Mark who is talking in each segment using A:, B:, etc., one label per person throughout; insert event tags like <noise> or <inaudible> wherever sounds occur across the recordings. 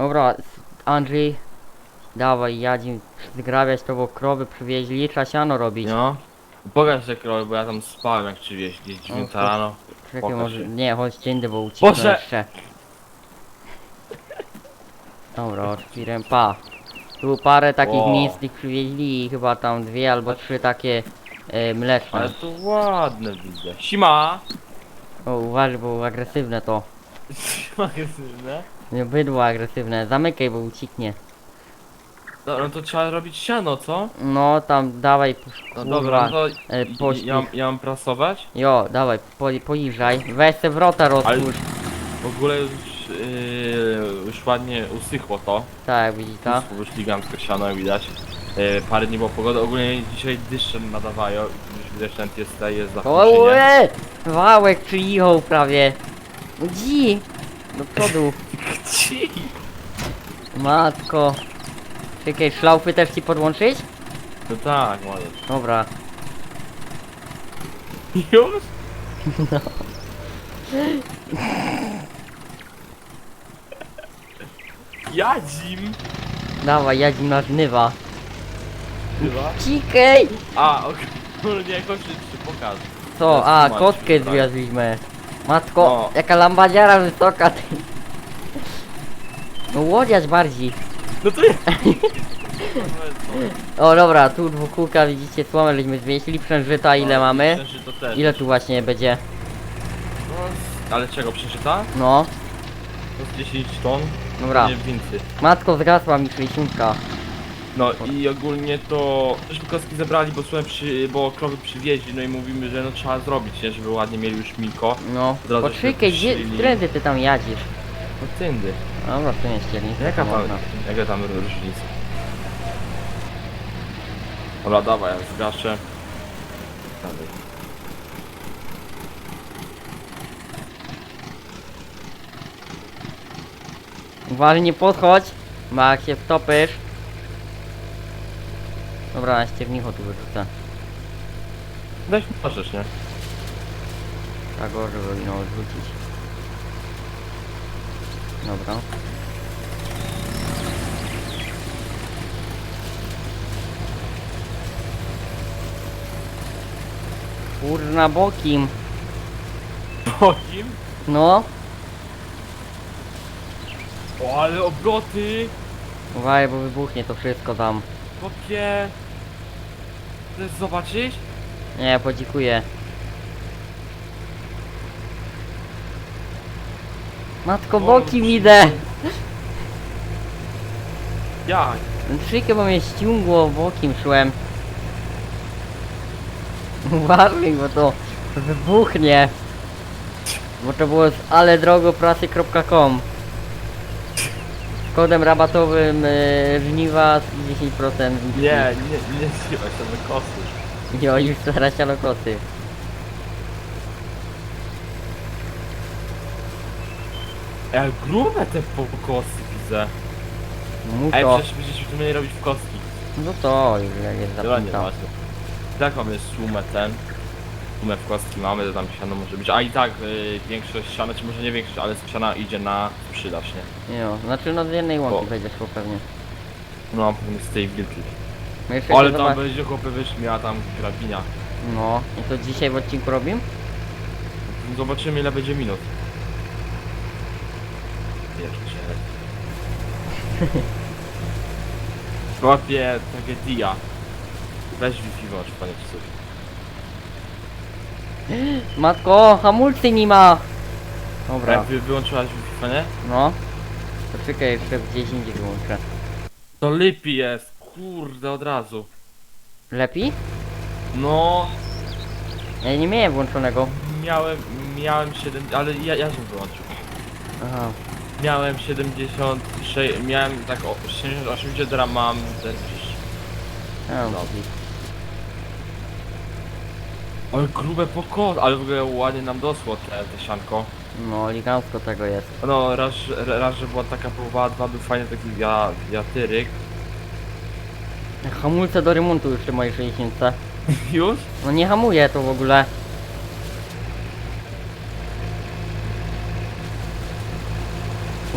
A: Dobra, Andrzej, dawaj, jadzim zgrabiać to, bo krowy przywieźli, trzeba siano robić.
B: No. Pokaż te krowy, bo ja tam spałem jak przywieźli gdzieś dziewiąta
A: to-
B: rano.
A: Czekaj,
B: pokaż
A: może, nie, chodź ciędy, bo
B: Boże!
A: jeszcze. Dobra, otwieram, pa. Tu parę takich
B: Wow.
A: mięsnych przywieźli i chyba tam dwie albo trzy takie e, mleczne.
B: Ale to ładne widzę. Sima!
A: O, uważaj, bo agresywne to. <laughs>
B: Agresywne.
A: Nie, Bydło agresywne, zamykaj, bo ucieknie.
B: No, no to trzeba robić siano, co?
A: No, tam, dawaj,
B: No
A: kurwa,
B: dobra, no to
A: e,
B: ja, ja mam prasować?
A: Jo, dawaj, po, poniżaj. Weź te wrota roztwórz.
B: W ogóle już, yy, już ładnie usychło to.
A: Tak, widzisz to?
B: Uschło już gigancko siano, jak widać. Yy, parę dni było pogody, ogólnie dzisiaj deszczem nadawają. Już widać, ten jest, jest za
A: O, ue! Wałek przyjechał prawie. Gdzie? Do przodu.
B: Ci!
A: Matko. Czekaj, szlaufy też ci podłączyć?
B: No tak, możesz.
A: Dobra.
B: Już? Jadzim!
A: Dawaj, jadzim na żnywa.
B: Chyba?
A: Cikej!
B: A, okej. No nie, chodź, czy pokaż.
A: Co? A, kotkę
B: tłumaczyć,
A: zwiozliśmy. Matko,
B: No.
A: jaka lambadziara wysoka ty. No łodziać bardziej.
B: No to jest. <laughs>
A: O dobra, tu dwukółka widzicie słomę żeśmy zwieśli, przężyta ile mamy?
B: To też.
A: Ile tu właśnie będzie?
B: No, ale czego, przeczyta?
A: No,
B: To z 10 ton?
A: dobra.
B: Nie więcej.
A: Matko zgasła mi szliśniutka.
B: No i ogólnie to żeśmy kostki zebrali, bo słuchaj, przy, bo krowy przywieźli, no i mówimy, że no trzeba zrobić, nie, żeby ładnie mieli już milko.
A: No,
B: Od razu
A: poczekaj,
B: się
A: gdzie, którędy ty tam jadzisz?
B: No tyndy.
A: Dobra, to nie ściernica,
B: Jaka
A: to
B: tam,
A: można.
B: jaka tam różnica? Dobra, dawaj, ja zgaszę. Dalej.
A: Uważaj, nie podchodź, bo jak się wtopisz. Dobra, na ściernicho tu wyrzucę.
B: Weź możesz, nie?
A: Tak żeby no odrzucić. Dobra. Kurna bokim.
B: Bokim?
A: No,
B: O, ale obroty!
A: uważaj, bo wybuchnie to wszystko tam.
B: Kopie! Chcesz zobaczyć?
A: Nie, podziękuję. Matko, bokiem
B: przy-
A: idę!
B: Jak?
A: Trzy bo mnie ściągło, bokiem szłem. Uważaj, bo to wybuchnie. Bo to było z aledrogoprasy.com kodem rabatowym e, żniwa z 10%
B: Nie, nie, nie zjebać się na kosy.
A: Jo, już zaraz sianokosy.
B: Ej, grube te pokosy widzę. Ej,
A: Muto.
B: przecież będziecie tu mieli robić w kostki.
A: No to
B: Chyba nie
A: zapętał.
B: właśnie. Tak mamy sumę ten. Sumę w kostki mamy, to tam siano może być. A i tak y, większość siana, czy może nie większość, ale siana idzie na sprzedaż, nie?
A: Jo, znaczy no z jednej łąki
B: O.
A: będzie szło pewnie.
B: No, pewnie z tej wilki.
A: No jeszcze
B: Ale tam
A: zobacz-
B: będzie chłopy wyszli, miała tam grabinia.
A: No, i to dzisiaj w odcinku robimy?
B: Zobaczymy ile będzie minut. Jeszcze. <laughs> Chłopie, tragedia. Weź Wi-Fi włącz, panie coś. <gasps>
A: Matko, hamulcy nie ma! Dobra,
B: Jak wy wyłączyłaś Wi-Fi, nie?
A: no. Poczekaj, jeszcze w 10 wyłączę.
B: To lepiej jest, kurde, od razu.
A: Lepiej?
B: No,
A: Ja nie miałem włączonego.
B: miałem, miałem 7, ale ja, ja się wyłączył.
A: Aha.
B: Miałem 76, miałem tak o 60, 80 ram mam 40.
A: A,
B: No.
A: no.
B: Ale grube pokos, ale w ogóle ładnie nam dosło te, te sianko.
A: no, elegancko tego jest.
B: No raz, raz, że była taka połowa, dwa był fajny taki wiatyryk.
A: Hamulce do remontu już w mojej 60.
B: Już?
A: No nie hamuje to w ogóle.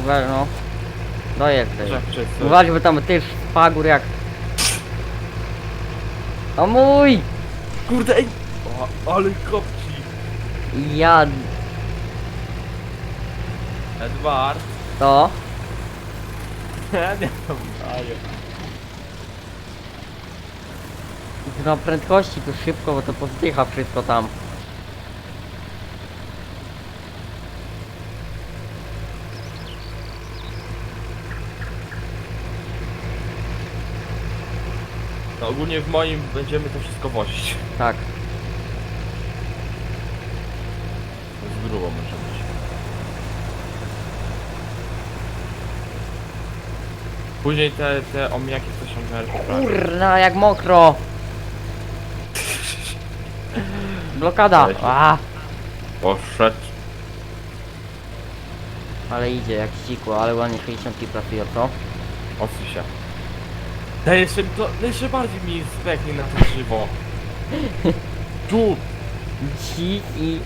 A: Uważaj no.
B: Że- że-
A: Uważaj, bo tam też pagór jak... O mój!
B: Kurde, ej! O, ale kopci! <laughs>
A: Ja...
B: Edward!
A: To?
B: nie daję.
A: Na prędkości tu szybko, bo to pozdycha wszystko tam.
B: No ogólnie w moim będziemy to wszystko wozić.
A: Tak.
B: Z grubo może być. Później te, te omijaki to się.
A: Kurna, jak mokro! Blokada!
B: Weź.
A: A,
B: Poszedł.
A: ale idzie jak ścikło, ale ładnie 60 pracują, co?
B: Odsuń się. Te jeszcze, to, jeszcze bardziej mi speknie na to żywo. Tu!
A: Ci i...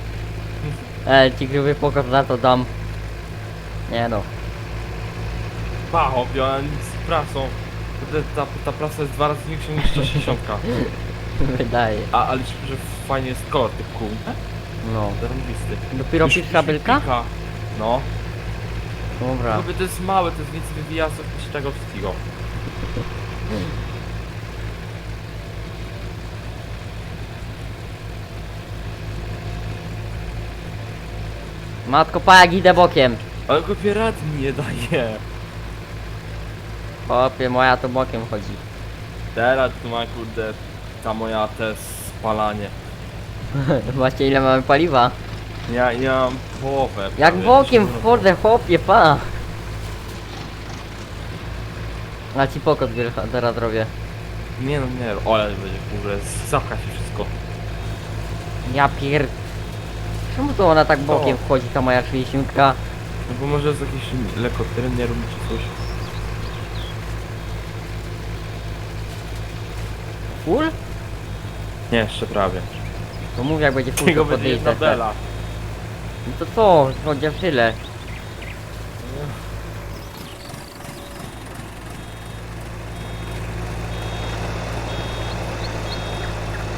A: E, ci gruby pokaz za to dam. Nie no.
B: Pa, obie, ona nic z prasą. Ta, ta, ta prasa jest dwa razy większa niż 160. <laughs>
A: Wydaje.
B: A, ale że fajnie jest kolor tych kół.
A: No.
B: Zarąbisty.
A: Dopiero
B: Już-
A: pierwsza
B: już
A: belka?
B: No.
A: Dobra.
B: Mówię, to jest małe, to jest nic wywiasów niż tego wszystkiego.
A: Matko pa jak idę bokiem.
B: Ale kopie rad mi nie daje.
A: Chłopie, moja to bokiem chodzi.
B: Teraz tu ma kurde ta moja te spalanie. <laughs>
A: Właśnie ile mamy paliwa?
B: Ja, ja mam połowę.
A: Jak
B: prawie,
A: bokiem wchodzę, chłopie, pa! A ci pokot wielka teraz robię.
B: Nie no nie, ale będzie w ogóle zapcha się wszystko.
A: Ja pier... Czemu to ona tak bokiem wchodzi, ta moja 60?
B: No bo może jest jakiś robi czy coś.
A: Full?
B: Nie, jeszcze prawie.
A: To mów jak będzie full,
B: Tego
A: to
B: jedna bela.
A: No to co? Chociaż tyle.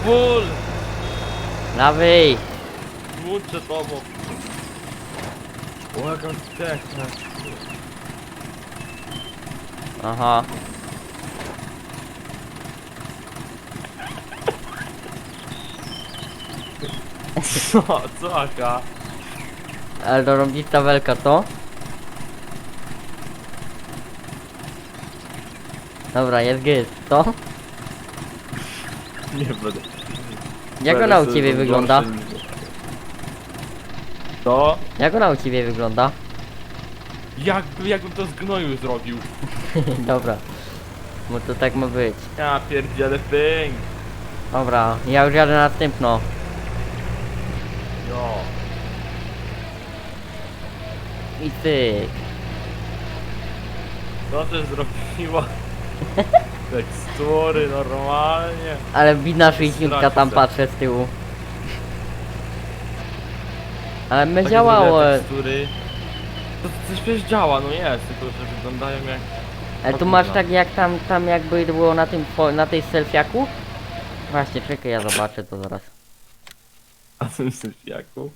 B: Ból!
A: Dawaj!
B: Muczę tobą. O, zdechna.
A: Aha.
B: Co, co Aka?
A: Ale to robi tabelka, co? Dobra, jest git, co?
B: Nie będę.
A: Jak ona u ciebie wygląda?
B: To?
A: Jak ona u ciebie wygląda?
B: Jakby, jakbym to z gnoju zrobił. <laughs>
A: Dobra. Bo to tak ma być.
B: Ja pierdzielę ping.
A: Dobra, ja już jadę następno.
B: No.
A: I ty.
B: Co też zrobiła? <laughs> Tekstury normalnie.
A: Ale widna 60 tam patrzę z tyłu. Ale my
B: Takie
A: działało.
B: zrobione Tekstury. To coś przecież działa, no jest, tylko że wyglądają jak...
A: Ale tu masz tak jak tam, tam jakby było na tym, fo- na tej selfiaku? Właśnie, czekaj, ja zobaczę to zaraz.
B: A tym syfiaku.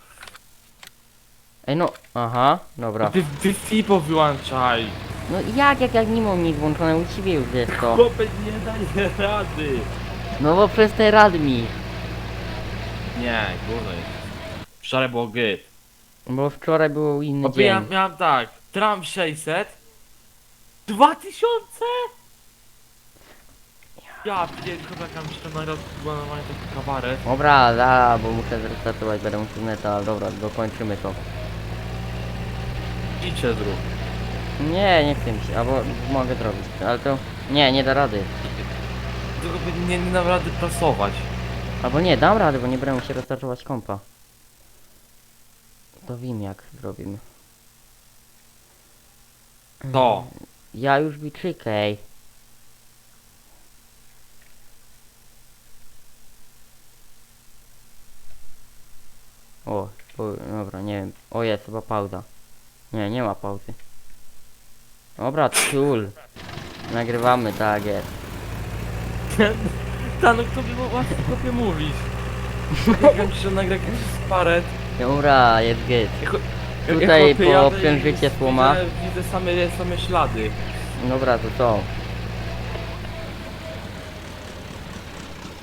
A: Ej no, aha, dobra.
B: FIPO wyłączaj.
A: No jak, jak, jak nie mam nic włączone, u ciebie już jest to.
B: Chłopie nie daje rady.
A: No bo przez te radmi.
B: Nie, jest. Wczoraj było git.
A: Bo wczoraj był inny
B: Opie, ja
A: dzień.
B: miałem tak, Tram 600 2000 Ja pierdolę, jak mam jeszcze na raz była normalnie taki kabaret
A: Dobra, da, bo muszę zrestartować, będę musiał neta, ale dobra, dokończymy to.
B: Idźcie zrób
A: Nie, nie chcę mi się, albo mogę zrobić, ale to... Nie, nie da rady.
B: Tylko by nie, nie dam rady prasować
A: Albo nie, dam radę, bo nie będę musiał restartować kompa. To wiem jak zrobimy.
B: To
A: Ja już biczykej. O, bo, dobra, nie wiem. O jest chyba pauza. Nie, nie ma pauzy. Dobra, ciul. Nagrywamy, tak jest. <laughs>
B: Ta, no kto by łatwo kopie mówić? <laughs> Wiem, że nagra jakiś sparet.
A: Dobra, jest git.
B: Jak-
A: Tutaj po
B: jadę i. Widzę, widzę same, same ślady.
A: Dobra, to co?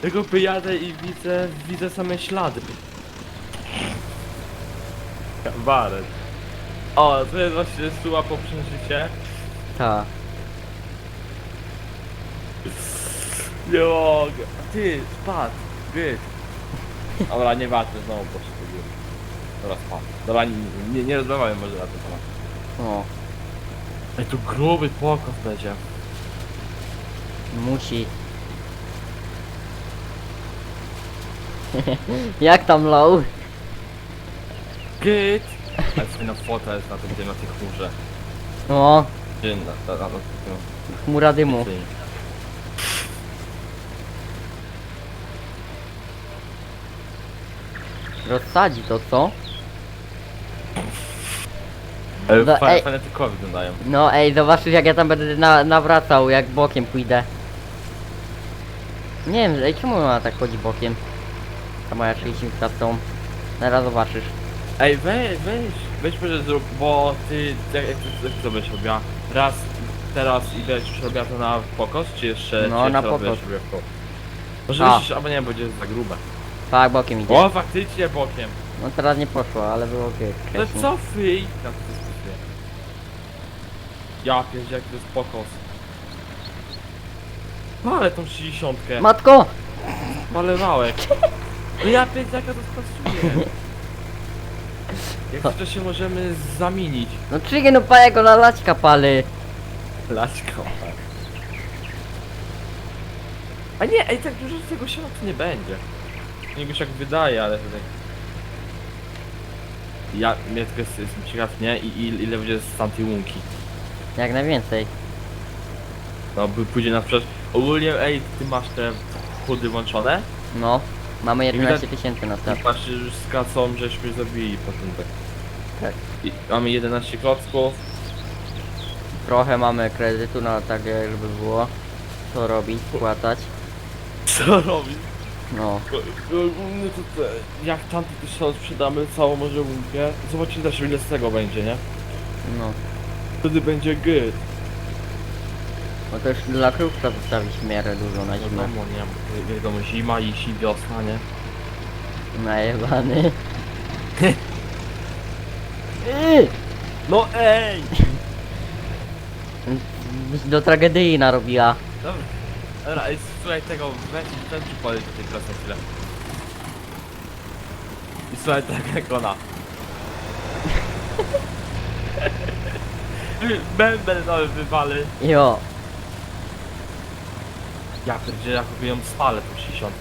B: Jak kopie jadę i widzę, widzę same ślady. Baret. O, to jest właśnie suła po przężycie.
A: Ta.
B: Nie mogę. Ty, spadł. Gry. Dobra, nie ważne, znowu poszedł do góry. Dobra, spadł. Dobra, nie, nie, nie rozmawiamy może na ten temat.
A: O,
B: Ej, tu gruby pokos będzie.
A: musi. <laughs> Jak tam low?
B: Git! Ale fajna fota jest na tym, gdzie na tej chmurze.
A: O,
B: Gdzie na, na, na, na, na
A: chmura dymu. Rozsadzi to, co? No, ej.
B: wyglądają.
A: No ej, zobaczysz jak ja tam będę na, nawracał, jak bokiem pójdę. Nie wiem, ej, czemu ona tak chodzi bokiem? Ta moja 60 tą. Zaraz zobaczysz.
B: Ej, weź, weź, weź może zrób, bo ty, jak, to będziesz robiła? Raz, teraz i będziesz robiła to na pokos, czy jeszcze,
A: No,
B: czy
A: na
B: jeszcze raz
A: pokos.
B: będziesz robiła w koło? Może
A: A.
B: myślisz, albo nie, będzie za grube.
A: Tak, bokiem idzie.
B: O, faktycznie bokiem.
A: No teraz nie poszło, ale było git.
B: Ale co fyj? Na to dyskutuję. Ja pierdzie, jaki to jest pokos. No ale tą 60.
A: Matko!
B: Malewałek. <laughs> No ja pierdzie, jaka to spasuje. Jak to się możemy zamienić?
A: No czyje no pa jego na laćka pali.
B: Laćka. A nie, ej, tak dużo z tego to nie będzie. Niego się jak wydaje, ale to tak... Ja, mnie tylko jest, jestem ciekaw, nie? I, i ile będzie z tamtej łunki.
A: Jak najwięcej.
B: No, by pójdzie na sprzedaż. Ogólnie, ej, ty masz te chudy włączone?
A: No. Mamy
B: widać-
A: 11 tysięcy na start.
B: I patrz, już z kasą, żeśmy zabili potem tak.
A: Tak.
B: I mamy 11 klocków.
A: Trochę mamy kredytu na tak żeby było. Co robić, spłacać.
B: Co robić?
A: No.
B: Ogólnie to te, jak tamty tysiąc sprzedamy całą może łunkę, zobaczymy też ile z tego będzie, nie?
A: No.
B: Wtedy będzie good.
A: Bo to już dla krówka zostawić w miarę dużo na
B: No
A: zimę.
B: wiadomo, nie? Wiadomo, zima i si wiosna, nie?
A: Najebany. Yy! <laughs>
B: No ej!
A: Do tragedii narobiła.
B: Dobra, dobra, słuchaj tego, weź ten ci podejść do tej na chwilę. I słuchaj tak jak ona. <laughs> Bębel nowy wywali.
A: Jo.
B: Ja pierdzielę, jak ją spalę tą 60.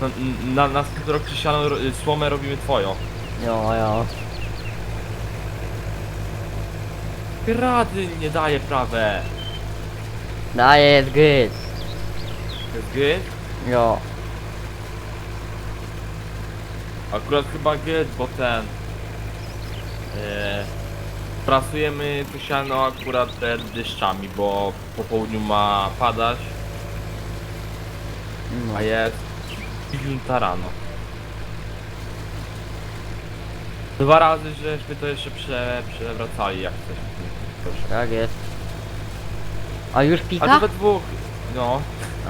B: No, n- na następny rok Krzysiano, ro- słomę robimy twoją.
A: Jo, jo.
B: Rady nie daje prawe.
A: Daje, jest git.
B: To jest gry?
A: Jo.
B: Akurat chyba gry, bo ten... E, pracujemy tu siano akurat te deszczami, bo po południu ma padać,
A: No.
B: a jest 9 rano. Dwa razy, żeśmy to jeszcze prze, przewracali jak coś. Proszę.
A: Tak jest. A już
B: A
A: pika?
B: to we dwóch, no.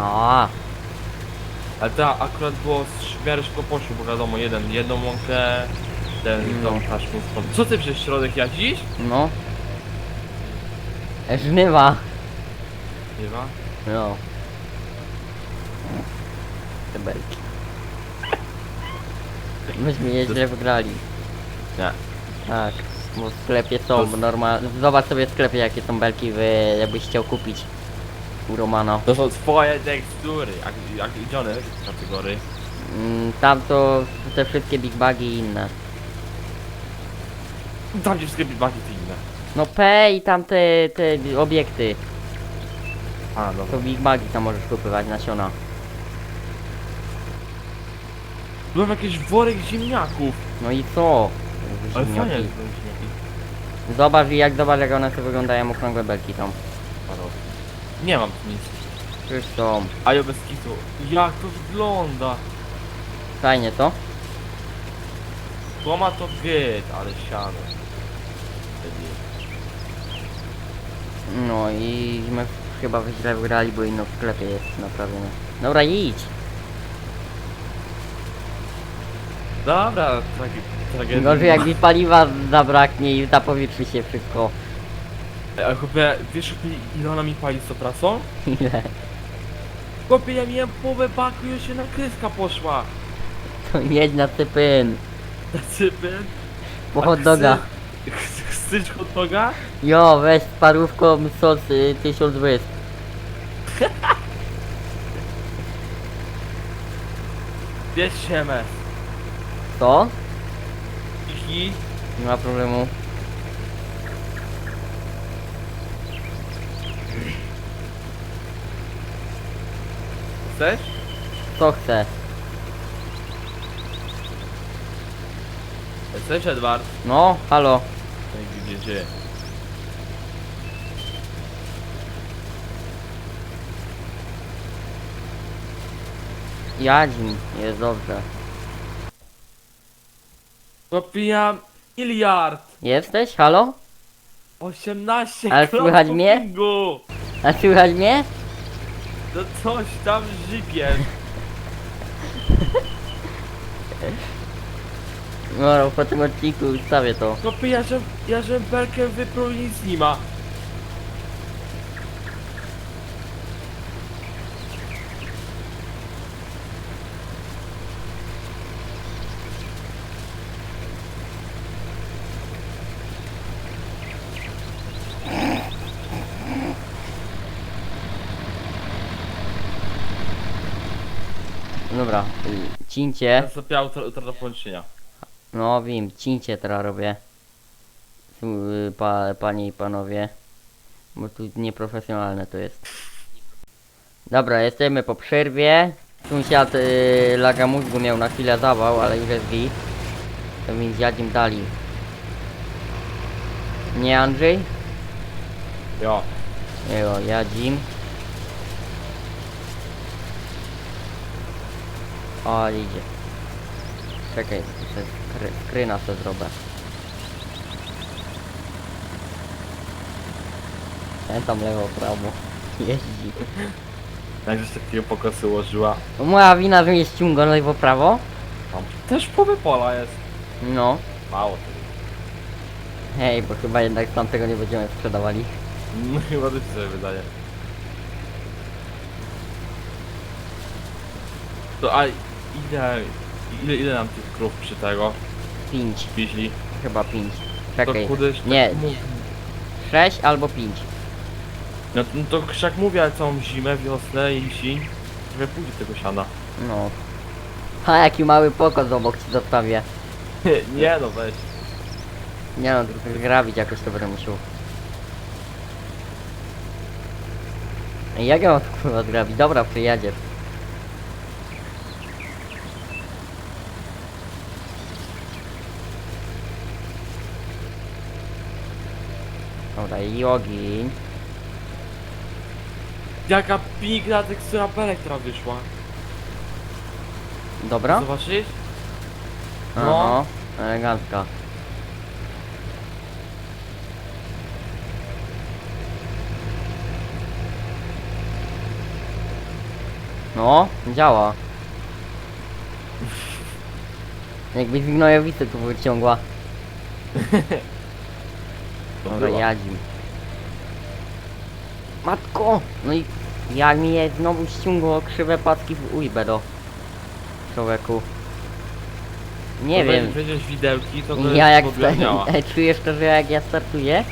A: A,
B: Ale to akurat było w miarę szybko poszło, bo wiadomo, jeden, jedną łąkę, ten
A: No.
B: tą taśmą stąd. Co ty przez środek jadzisz?
A: no. Żnywa.
B: Nie ma?
A: No. Te belki. Myśmy nieźle wygrali.
B: Nie.
A: Tak. Bo w sklepie są
B: To-
A: normalnie. Zobacz sobie w sklepie jakie są belki wy jakbyś chciał kupić. U Romana.
B: To są twoje tekstury, jak, jak gdzie one z kategorii?
A: Mm, tam to te wszystkie big bagi i inne.
B: Tam gdzie wszystkie bagi te inne.
A: No P i tam te, te obiekty.
B: A,
A: To
B: dobra.
A: big bagi tam możesz kupywać nasiona.
B: Byłem jakiś worek ziemniaków.
A: No i co?
B: Ale
A: Ziemniaki.
B: fajnie, że były ziemniaki.
A: Zobacz i jak zobacz jak one sobie wyglądają okrągłe belki tam.
B: Nie mam tu nic.
A: Są.
B: A ja bez kitu. Jak to wygląda?
A: Fajnie to?
B: Słoma to git, ale siano.
A: No i my chyba źle wygrali, bo inno w sklepie jest naprawione. Dobra, idź!
B: Dobra, tragi tragedia.
A: Gorzej jak mi paliwa zabraknie i zapowietrzyć się wszystko.
B: Ale chłopie, wiesz ile ona mi pali z tą prasą?
A: Ile?
B: Chłopie, ja miałem połowę baku i już się nakryska poszła.
A: To jedź na cypyn.
B: Na cypyn.
A: Po hot doga.
B: Chcesz hot doga?
A: Jo, weź z parówką sos y, tysiąc wysp. <laughs>
B: Bierz się MS.
A: Co?
B: I
A: Nie ma problemu.
B: chcesz?
A: Co chce?
B: Chcesz Edward?
A: No, halo.
B: Gdzie, gdzie?
A: Jadzim, jest dobrze.
B: Ja miliard.
A: Jesteś? Halo?
B: 18
A: Ale słychać mnie? A słychać mnie?
B: No coś tam żypiesz. <laughs>
A: No, po tym odcinku ustawię to.
B: Chłopie, ja żem, ja żem belkę wyprół i nic nie ma.
A: Dobra, cięcie.
B: Auto, auto do połączenia.
A: No wiem, cięcie teraz robię. Tu, y, Pa, panie i panowie. Bo tu nieprofesjonalne to jest. Dobra, jesteśmy po przerwie. Sąsiad y, laga mózgu miał na chwilę zawał, ale już jest git. To więc jadzim dali. Nie Andrzej?
B: Jo.
A: Jo, jadzim. O, idzie. Czekaj, jeszcze skry, skryna sobie zrobię. Ten tam lewo, prawo. Jeździ.
B: Jak żeś takiego pokosy ułożyła?
A: No moja wina, że mnie ściąga lewo, prawo.
B: Tam też połowy pola jest.
A: No.
B: Mało tego.
A: Hej, bo chyba jednak tamtego nie będziemy sprzedawali.
B: No chyba też sobie wydaje. To a ile, ile, ile nam tych krów przy tego
A: Pięć.
B: wieźli?
A: Chyba pięć.
B: To
A: Czekaj.
B: kurde,
A: Nie.
B: tak mów-
A: Sześć albo pięć.
B: No, no to jak mówię, ale całą zimę, wiosnę, jesień, trochę pójdzie tego siana.
A: No. Ha, jaki mały pokos obok ci zostawię. <laughs>
B: Nie no weź.
A: Nie no, tylko zgrabić jakoś to będę musiał. Ej, Jak ja mam to kurwa zgrabić? Dobra, przyjedziesz. I ogień.
B: Jaka piękna tekstura belek, która wyszła.
A: Dobra?
B: Zobaczysz?
A: Aha,
B: No.
A: elegancka. No, działa. <laughs> Jakbyś w gnojowicy tu wyciągła. <laughs> Dobra,
B: była.
A: jadzim. Matko! No i jak mi je znowu ściągło krzywe paski w ujbę do człowieku. Nie wiem.
B: jak Będziesz widełki, to to
A: Ja jak
B: jest
A: sta-
B: działa.
A: Ej, czujesz to, że jak ja startuję?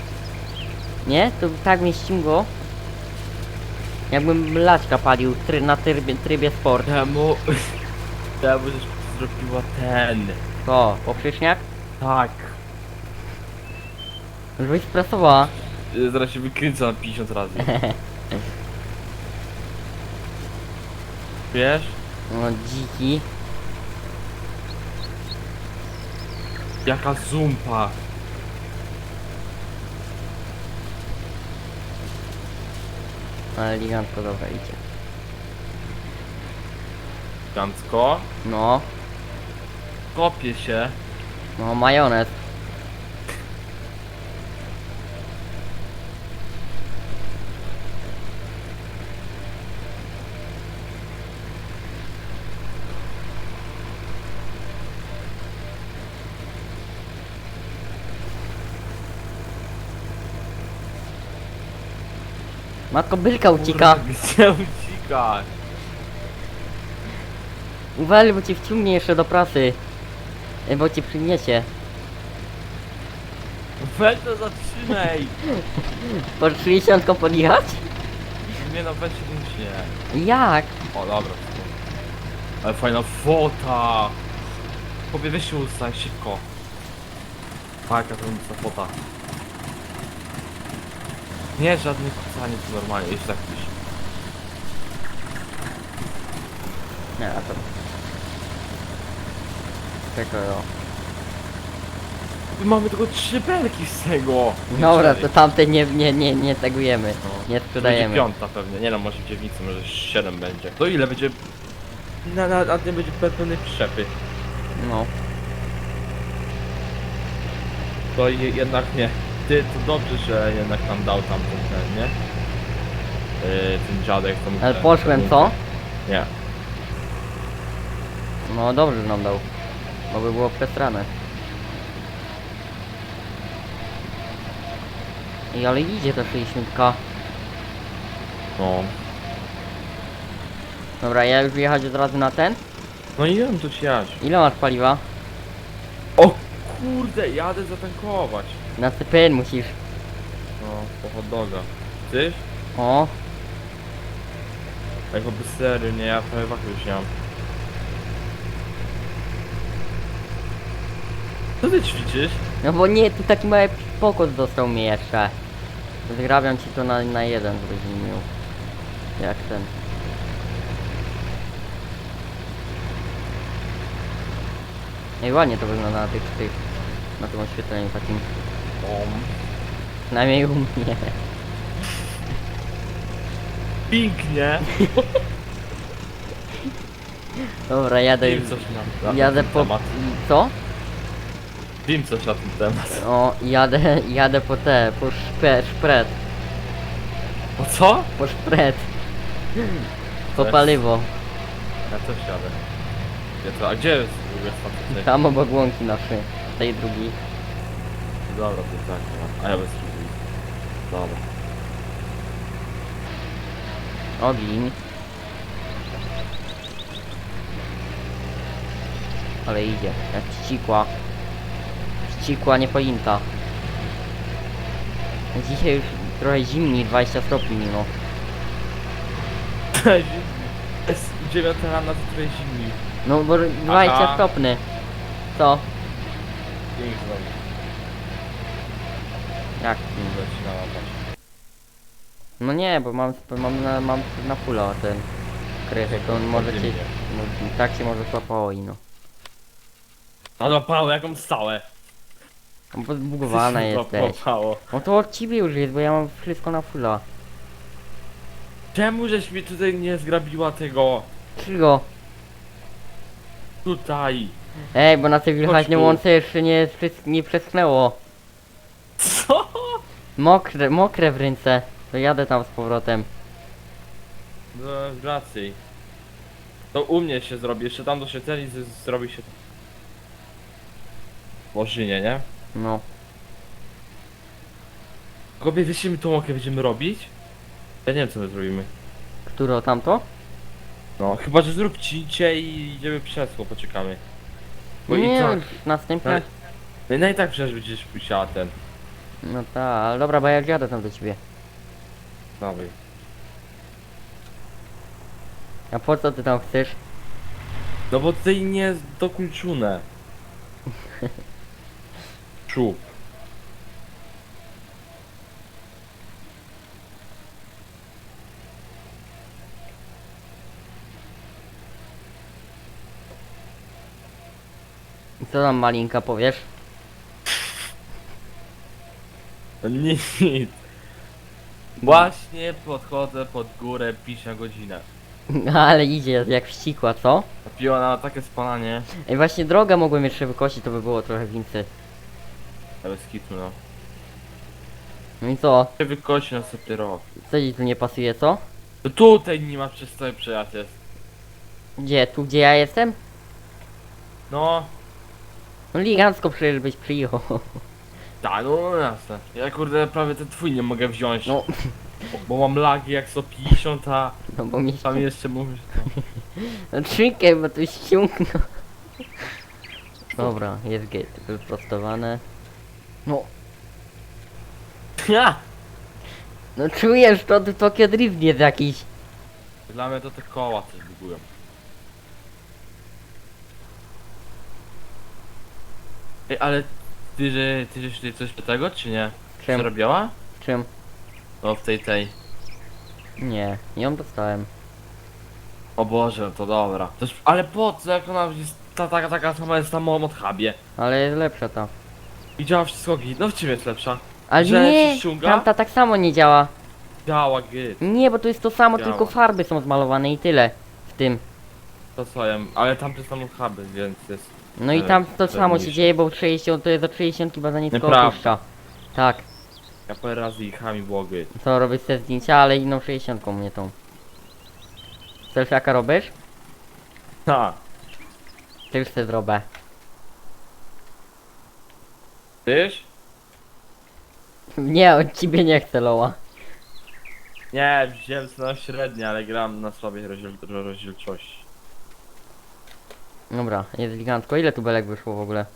A: Nie? To tak mnie ściągło. Jakbym laczka palił try, na trybie, trybie sport.
B: Temu... <laughs> Temu żeś zrobiła ten.
A: To, poprzeczniak?
B: Tak.
A: Żebyś
B: pracowała. Zaraz się wykręcę na 50 razy. Wiesz?
A: No dziki.
B: Jaka zumpa.
A: No, Ale gigantko dobra idzie.
B: Gancko.
A: No,
B: Kopie się.
A: No majonez. Matko bylka ucieka.
B: Kurde, Gdzie uciekać?
A: Uwal, bo cię wciągnie jeszcze do pracy. E, Bo cię przyniesie.
B: Weź to zatrzymaj! <laughs>
A: Po 60 podjechać?
B: Nie no, weź nie.
A: Jak?
B: O, dobra. Ale fajna fota! Chłopie, weź się ustań szybko. Fajka to ta fota. Nie, żadne kucanie, normalnie, jest tak gdzieś.
A: Nie, a to... Czekaj, o.
B: My mamy tylko trzy belki z tego!
A: Dobra, to tamte nie, nie, nie, nie tagujemy.
B: No.
A: Nie
B: To
A: sprzedajemy.
B: Będzie piąta pewnie, nie no, może w dziewnicy, może siedem będzie. To ile będzie? Na, na, na tym będzie pełny przepy.
A: No.
B: To je, jednak nie. Ty, to dobrze, że jednak nam dał tam ten, ten nie? Yy, ten dziadek to mu
A: Ale
B: ten-
A: poszłem, co?
B: Nie.
A: No dobrze że nam dał. Bo by było przestrane. I ale idzie ta 60.
B: No.
A: Dobra, ja już jechać od razu na ten?
B: No i wiem, tu ci jaś.
A: Ile masz paliwa?
B: O kurde, jadę zatankować.
A: Na CPN musisz.
B: No, po hot doga. Tyś?
A: O,
B: Jako bez serio, nie, ja prawie wachry już nie mam. Co ty ćwiczysz?
A: no bo nie, tu taki mały pokos dostał mnie jeszcze. Zgrabiam ci to na, na jeden, nie miał. Jak ten. Ej, ładnie to wygląda na tych, tych, na tym oświetleniu takim. Przynajmniej u mnie.
B: Pięknie.
A: Dobra, jadę
B: Wiem coś na, na
A: Jadę
B: ten
A: po...
B: temat.
A: Co?
B: Wiem coś na ten temat.
A: O, jadę, jadę po te, po szpe, szpret.
B: O co?
A: Po szpret. Po paliwo.
B: Ja też jadę. Ja to, a gdzie jest w ogóle?
A: Tam obok łąki naszy. Tej drugi.
B: Dobra, to tak, a ja bez kitu. Dobra.
A: Ogień. Ale idzie, jak ścikła. Ścikła, nie pointa. Dzisiaj już trochę zimniej, 20 stopni mimo. <laughs>
B: jest 9 rana, to trochę zimniej.
A: No bo 20
B: Aha.
A: stopny. Co?
B: Pięknie znowu.
A: Jak?
B: Zaczyna latać.
A: No nie, bo mam, mam, na, mam na fulla ten krychy, to on może cię... No, tak się może złapało no.
B: A złapało jaką stałe.
A: No bo zbugowana <laughs> jesteś.
B: Złapało.
A: No to od ciebie już jest, bo ja mam wszystko na fulla.
B: Czemu żeś mi tutaj nie zgrabiła tego?
A: Czego?
B: Tutaj.
A: Ej, bo na tej wilchaźnej
B: tu.
A: łące jeszcze nie, nie przeschnęło. Mokre, mokre w ręce. To jadę tam z powrotem.
B: No, racji. To u mnie się zrobi, jeszcze tam do z- zrobi się... Łożynie, nie?
A: No.
B: Kobie, wiesz, my tą łąkę będziemy robić? Ja nie wiem, co my zrobimy.
A: Któro tamto?
B: No, chyba, że zrób cięcie i idziemy przesło, poczekamy. Bo i
A: nie,
B: tak...
A: następne.
B: No i no i tak przecież będziesz musiała ten...
A: No tak, ale dobra, bo ja jadę tam do ciebie.
B: Nowy.
A: A po co ty tam chcesz?
B: No bo tutaj nie jest dokuńczone. Czub.
A: Co tam malinka powiesz?
B: No nic. Właśnie podchodzę pod górę, piszę godzinę. <laughs>
A: Ale idzie jak wściekła, co?
B: Piła na takie spalanie.
A: Ej, właśnie drogę mogłem jeszcze wykosić, to by było trochę więcej.
B: Ale skitu no.
A: No i co?
B: Nie wykosi na sobie rok.
A: Co ci tu nie pasuje, co?
B: To tutaj nie ma przystoju przejazd jest.
A: Gdzie? Tu gdzie ja jestem?
B: No,
A: No elegancko przecież byś przyjechał. <laughs>
B: tak, no, no jasne. Ja kurde prawie ten twój nie mogę wziąć.
A: No,
B: Bo, bo mam lagi jak 150, a
A: no bo mi
B: tam jeszcze mówisz to. <laughs>
A: No czekaj, bo tu ściągnął. Dobra, jest gate, wyprostowane. No,
B: Ja!
A: no czujesz to, to Tokyo Drift jest jakiś.
B: Dla mnie to te koła coś bugują. Ej, ale ty, że ty żeś tutaj coś do tego, czy nie?
A: Czym?
B: Przerobiała?
A: Czym?
B: No w tej tej.
A: Nie, ją dostałem.
B: O Boże, to dobra. To już, ale po co, jak ona jest ta, taka, taka sama jest na moim odhabie.
A: Ale jest lepsza ta.
B: I działa wszystko git. No w czym jest lepsza?
A: Ale
B: Że
A: nie, tamta tak samo nie działa.
B: Działa git.
A: Nie, bo to jest to samo,
B: Działa.
A: tylko farby są zmalowane i tyle. W tym.
B: To co ja, ale tam jest tam odhaby, więc jest...
A: No i
B: Ale
A: tam to samo się
B: pewniejsze.
A: dzieje, bo 60 to jest do 60 chyba za nisko
B: Nieprawda.
A: opuszcza. Tak,
B: Ja parę razy ich chami było git.
A: to robię te zdjęcia, ale inną 60 mnie tą. Selfiaka robisz?
B: Ha!
A: Ty już se zrobię.
B: Tyś?
A: Nie, od ciebie nie chcę Loła.
B: Nie, wziąłem sobie na średnie, ale gram na słabej rozdziel rozdzielczości.
A: Dobra, jest gigantko. Ile tu belek wyszło w ogóle?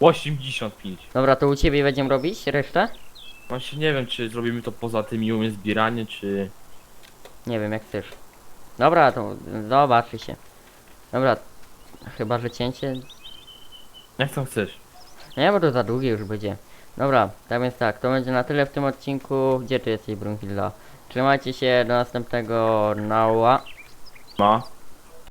B: 85.
A: Dobra, to u ciebie będziemy robić resztę?
B: Właśnie nie wiem, czy zrobimy to poza tym umie zbieranie, czy...
A: Nie wiem, jak chcesz. Dobra, to zobaczy się. Dobra, chyba, że cięcie...
B: Jak tam chcesz?
A: Nie, bo to za długie już będzie. Dobra, tak więc tak, to będzie na tyle w tym odcinku. Gdzie ty jesteś, Brunhilda? Trzymajcie się, do następnego nała.
B: No.